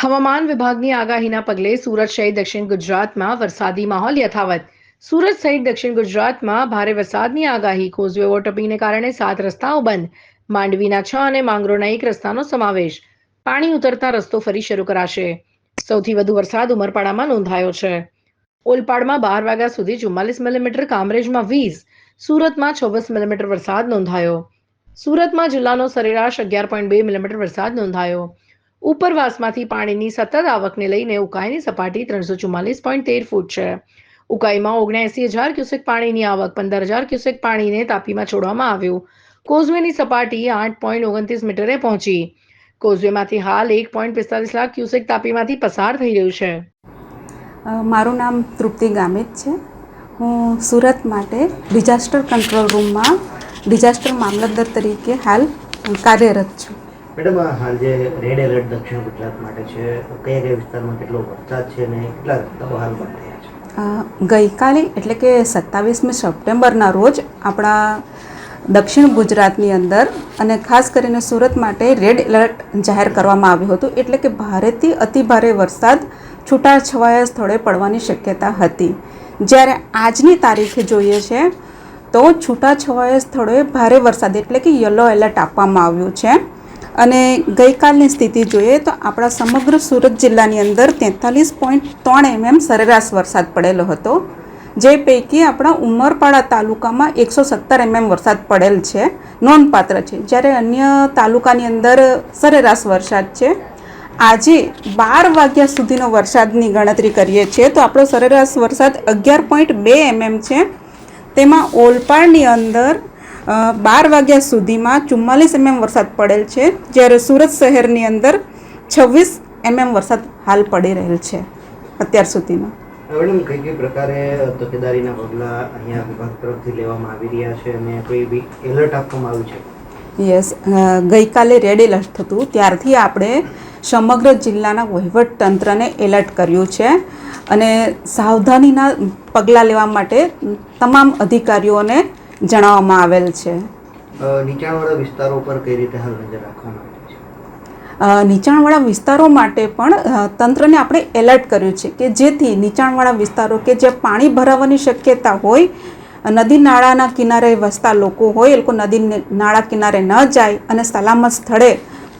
હવામાન વિભાગની આગાહીના પગલે સુરત સહિત દક્ષિણ ગુજરાતમાં વરસાદી માહોલ યથાવત. સુરત સહિત દક્ષિણ ગુજરાતમાં ભારે વરસાદની આગાહી કોઝવે વોટરપીને કારણે સાત રસ્તાઓ બંધ. માંડવીના છ અને માંગરોળના એક રસ્તાનો સમાવેશ. પાણી ઉતરતા રસ્તો ફરી શરૂ કરાશે. સૌથી વધુ વરસાદ ઉમરપાડામાં નોંધાયો છે. ઓલપાડમાં બાર વાગ્યા સુધી ચુમ્માલીસ મિલીમીટર, કામરેજમાં વીસ, સુરતમાં છવ્વીસ મિલીમીટર વરસાદ નોંધાયો. સુરતમાં જિલ્લાનો સરેરાશ અગિયાર પોઈન્ટ બે મિલીમીટર વરસાદ નોંધાયો. ઉપરવાસમાંથી પાણીની સતત આવકને લઈને ઉકાઈની સપાટી ત્રણસો ચુમ્માલીસ પોઈન્ટ તેર ફૂટ છે. ઉકાઈમાં ઓગણએસી હજાર ક્યુસેક પાણીની આવક, પંદર હજાર ક્યુસેક પાણીને તાપીમાં છોડવામાં આવ્યું. કોઝવેની સપાટી આઠ પોઈન્ટ ઓગણત્રીસ મીટરે પહોંચી. કોઝવેમાંથી હાલ એક પોઈન્ટ પિસ્તાલીસ લાખ ક્યુસેક તાપીમાંથી પસાર થઈ રહ્યું છે. મારું નામ તૃપ્તિ ગામિત છે. હું સુરત માટે ડિઝાસ્ટર કંટ્રોલ રૂમમાં ડિઝાસ્ટર મામલતદાર તરીકે હાલ કાર્યરત છું. મેડમ હાલ જે રેડ એલર્ટ દક્ષિણ ગુજરાત માટે છે કયા કયા વિસ્તારમાં કેટલો વરસાદ છે અને કેટલા રસ્તાઓ હાલ બંધ થયા છે? ગઈકાલે એટલે કે સત્તાવીસમી સપ્ટેમ્બરના રોજ આપણા દક્ષિણ ગુજરાતની અંદર અને ખાસ કરીને સુરત માટે રેડ એલર્ટ જાહેર કરવામાં આવ્યું હતું. એટલે કે ભારેથી અતિભારે વરસાદ છૂટાછવાયા સ્થળે પડવાની શક્યતા હતી. જ્યારે આજની તારીખે જોઈએ છે, તો છૂટાછવાયા સ્થળોએ ભારે વરસાદ, એટલે કે યલો એલર્ટ આપવામાં આવ્યું છે. અને ગઈકાલની સ્થિતિ જોઈએ તો આપણા સમગ્ર સુરત જિલ્લાની અંદર તેતાલીસ પોઈન્ટ ત્રણ એમએમ સરેરાશ વરસાદ પડેલો હતો. જે પૈકી આપણા ઉમરપાડા તાલુકામાં એકસો સત્તર એમએમ વરસાદ પડેલ છે. નોંધપાત્ર છે. જ્યારે અન્ય તાલુકાની અંદર સરેરાશ વરસાદ છે. આજે બાર વાગ્યા સુધીનો વરસાદની ગણતરી કરીએ છીએ તો આપણો સરેરાશ વરસાદ અગિયાર પોઈન્ટ બે એમએમ છે. તેમાં ઓલપાડની અંદર બાર વાગ્યા સુધીમાં ચુમ્માલીસ એમએમ વરસાદ પડેલ છે. જ્યારે સુરત શહેરની અંદર છવ્વીસ એમએમ વરસાદ હાલ પડી રહેલ છે અત્યાર સુધીમાં. મેડમ કઈ કઈ પ્રકારે તકેદારીના પગલાં અહીંયા વિભાગ તરફથી લેવામાં આવી રહ્યા છે અને કોઈ બી એલર્ટ આપવામાં આવ્યું છે? યસ ગઈકાલે રેડ એલર્ટ થતું ત્યારથી આપણે સમગ્ર જિલ્લાના વહીવટ તંત્રને એલર્ટ કર્યું છે અને સાવધાનીના પગલાં લેવા માટે તમામ અધિકારીઓને જણાવવામાં આવેલ છે. નીચાણવાળા વિસ્તારો પર કઈ રીતે હાલ નજર રાખવામાં નીચાણવાળા વિસ્તારો માટે પણ તંત્રને આપણે એલર્ટ કર્યું છે કે જેથી નીચાણવાળા વિસ્તારો કે જે પાણી ભરાવાની શક્યતા હોય નદી નાળાના કિનારે વસતા લોકો હોય એ લોકો નદી નાળા કિનારે ન જાય અને સલામત સ્થળે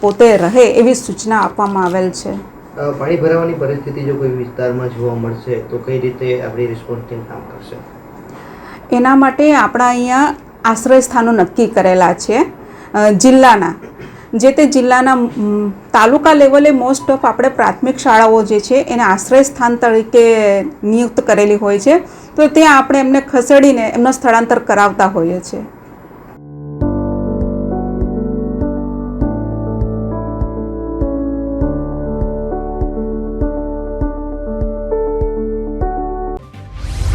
પોતે રહે એવી સૂચના આપવામાં આવેલ છે. પાણી ભરાવાની પરિસ્થિતિ જો કોઈ વિસ્તારમાં જોવા મળશે તો કઈ રીતે આપણી રિસ્પોન્સ ટીમ કામ કરશે? એના માટે આપણા અહીંયા આશ્રય સ્થાનો નક્કી કરેલા છે. જિલ્લાના. જે તે જિલ્લાના તાલુકા લેવલે મોસ્ટ ઓફ આપણે પ્રાથમિક શાળાઓ જે છે એને આશ્રય સ્થાન તરીકે નિયુક્ત કરેલી હોય છે. તો ત્યાં આપણે એમને ખસેડીને એમનો સ્થળાંતર કરાવતા હોઈએ છીએ.